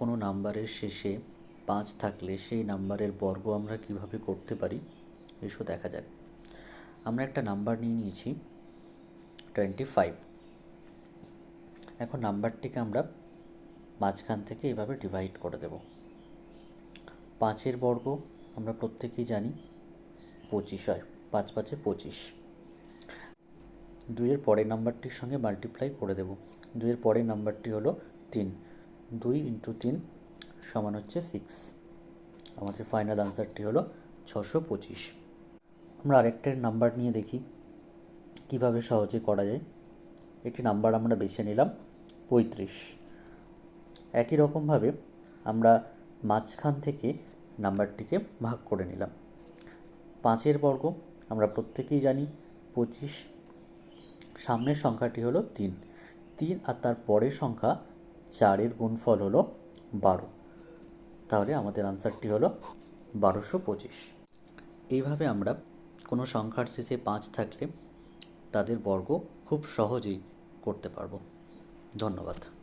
কোনো নাম্বারের শেষে পাঁচ থাকলে সেই নাম্বারের বর্গ আমরা কীভাবে করতে পারি, এসো দেখা যাক। আমরা একটা নাম্বার নিয়ে নিয়েছি টোয়েন্টি ফাইভ এখন নাম্বারটিকে আমরা মাঝখান থেকে এভাবে ডিভাইড করে দেব। পাঁচের বর্গ আমরা প্রত্যেকেই জানি, পঁচিশ হয়, পাঁচ পাঁচে পঁচিশ। দুইয়ের পরের নাম্বারটির সঙ্গে মাল্টিপ্লাই করে দেব। দুইয়ের পরের নাম্বারটি হলো তিন। দুই ইন্টু তিন সমান হচ্ছে সিক্স আমাদের ফাইনাল আনসারটি হলো ছশো পঁচিশ। আমরা আরেকটার নাম্বার নিয়ে দেখি, কীভাবে সহজে করা যায়। একটি নাম্বার আমরা বেছে নিলাম পঁয়ত্রিশ। একই রকমভাবে আমরা মাঝখান থেকে নাম্বারটিকে ভাগ করে নিলাম। পাঁচের বর্গ, আমরা প্রত্যেকেই জানি পঁচিশ। সামনের সংখ্যাটি হলো তিন। তিন আর তার পরের সংখ্যা চারের গুণফল হলো বারো। তাহলে আমাদের আনসারটি হলো বারোশো পঁচিশ। এইভাবে আমরা কোনো সংখ্যার শেষে পাঁচ থাকলে তাদের বর্গ খুব সহজেই করতে পারব। ধন্যবাদ।